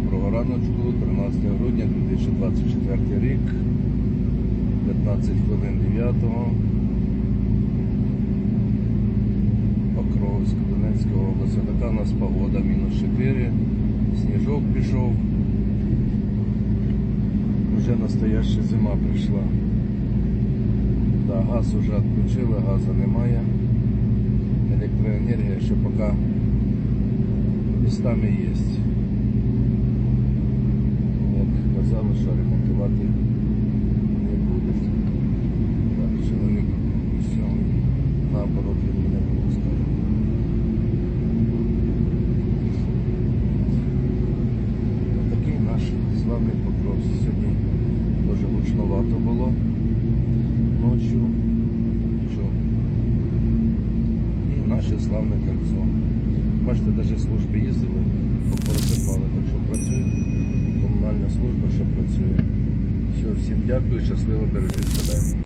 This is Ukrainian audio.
доброго раночку, 13 грудня 2024 рік, 15 хвилин 9 Покровськ, Донецька область. Така у нас погода, мінус 4, сніжок пішов. Вже настояща зима прийшла. Да, газ уже відключили, газу немає. Електроенергія ще поки містами є. Ремонтувати не будуть. Так, чоловік все, наоборот він мене пускає. Такий наш славний покров. Сьогодні дуже гучновато було ночі. І наше славне кольцо. Бачите, навіть служби їздили, порозсипали, так що працює. Комунальна служба ще працює. Все, всім дякую, щасливо бережіть себе.